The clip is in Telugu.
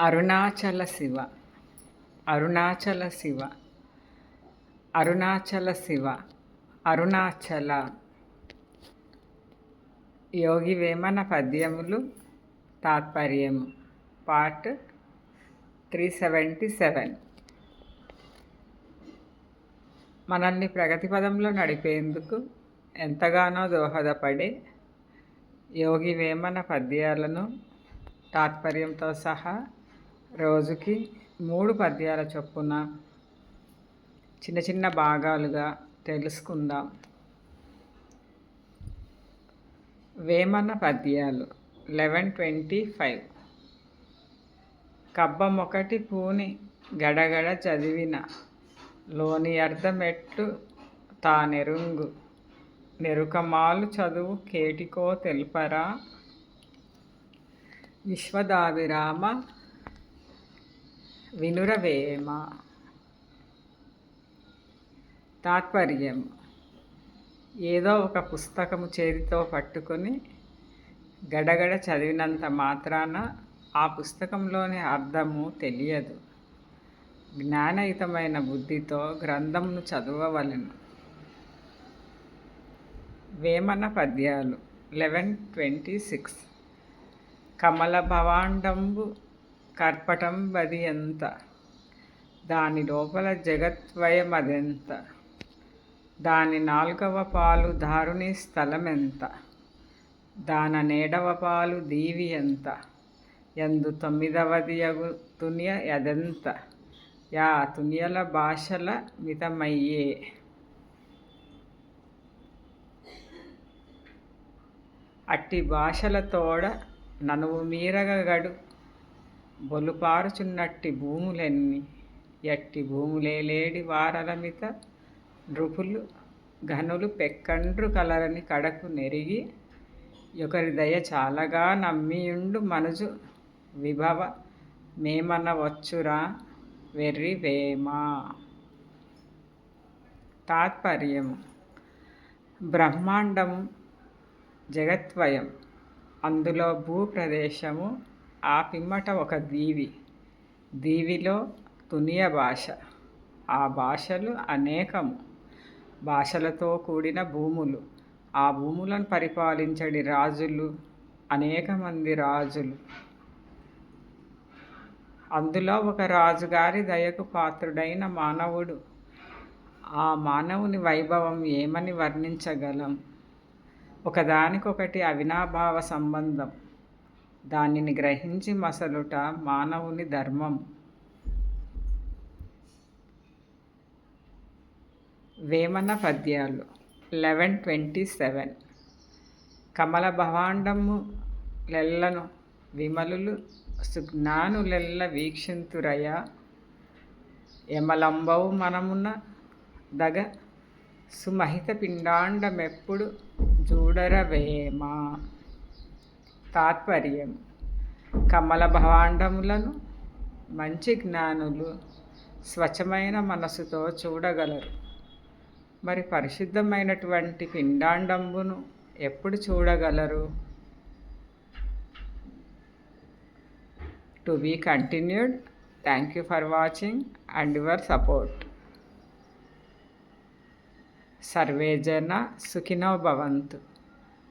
అరుణాచల శివ. అరుణాచల శివ. అరుణాచల శివ. అరుణాచల. యోగి వేమన పద్యములు తాత్పర్యము. Part three seventy seven. మనల్ని ప్రగతి పదంలో నడిపేందుకు ఎంతగానో దోహదపడే యోగి వేమన పద్యాలను తాత్పర్యంతో సహా రోజుకి మూడు పద్యాల చొప్పున చిన్న చిన్న భాగాలుగా తెలుసుకుందాం. వేమన పద్యాలు లెవెన్ ట్వంటీ ఫైవ్. కబ్బమొకటి పూని గడగడ చదివిన లోని అర్థమెట్టు తానెరుంగు. నెరుకమాలు చదువు కేటికో తెలుపరా? విశ్వదావిరామ వినురవేమ తాత్పర్యం. ఏదో ఒక పుస్తకము చేతితో పట్టుకొని గడగడ చదివినంత మాత్రాన ఆ పుస్తకంలోని అర్థము తెలియదు. జ్ఞానయుతమైన బుద్ధితో గ్రంథంను చదవవలెను. వేమన పద్యాలు లెవెన్ ట్వంటీ సిక్స్. కమల భవాండంబు కర్పటం వది ఎంత? దాని లోపల జగత్వయం అదెంత? దాని నాల్గవ పాలు దారుని స్థలమెంత? దాన నేడవ పాలు దీవి ఎంత? ఎందు తొమ్మిదవది యగు తునియ యదెంత? యా తునియల భాషల మితమయ్యే. అట్టి భాషల తోడ ననువు మీరగగడు బొలుపారుచున్నట్టి భూములెన్ని ఎట్టి భూములేలేడి వారలమిత నృపులు ఘనులు పెక్కండ్రు కలరని కడకు నెరిగి ఒకరి దయ చాలగా నమ్మియుండు మనుజు విభవ మేమనవచ్చురా వెర్రి వేమా. తాత్పర్యము. బ్రహ్మాండము జగత్వయం. అందులో భూప్రదేశము ఆ పిమ్మట ఒక దీవి. దీవిలో తునియ భాష. ఆ భాషలు అనేకము. భాషలతో కూడిన భూములు. ఆ భూములను పరిపాలించడి రాజులు. అనేక మంది రాజులు. అందులో ఒక రాజుగారి దయకు పాత్రుడైన మానవుడు. ఆ మానవుని వైభవం ఏమని వర్ణించగలం? ఒకదానికొకటి అవినాభావ సంబంధం. దానిని గ్రహించి మసలుట మానవుని ధర్మం. వేమన పద్యాలు లెవెన్ ట్వంటీ సెవెన్. కమల భవాండము లెల్లను విమలులు సుజ్ఞానులెల్ల వీక్షింతురయ. యమలంబవు మనమున దగ సుమహిత పిండాండమెప్పుడు చూడరవేమా తాత్పర్యం. కమల భవాండములను మంచి జ్ఞానులు స్వచ్ఛమైన మనసుతో చూడగలరు. మరి పరిశుద్ధమైనటువంటి పిండాండంబును ఎప్పుడు చూడగలరు? To be continued. Thank you for watching and your support. Survey జన సుఖినో భవంతు.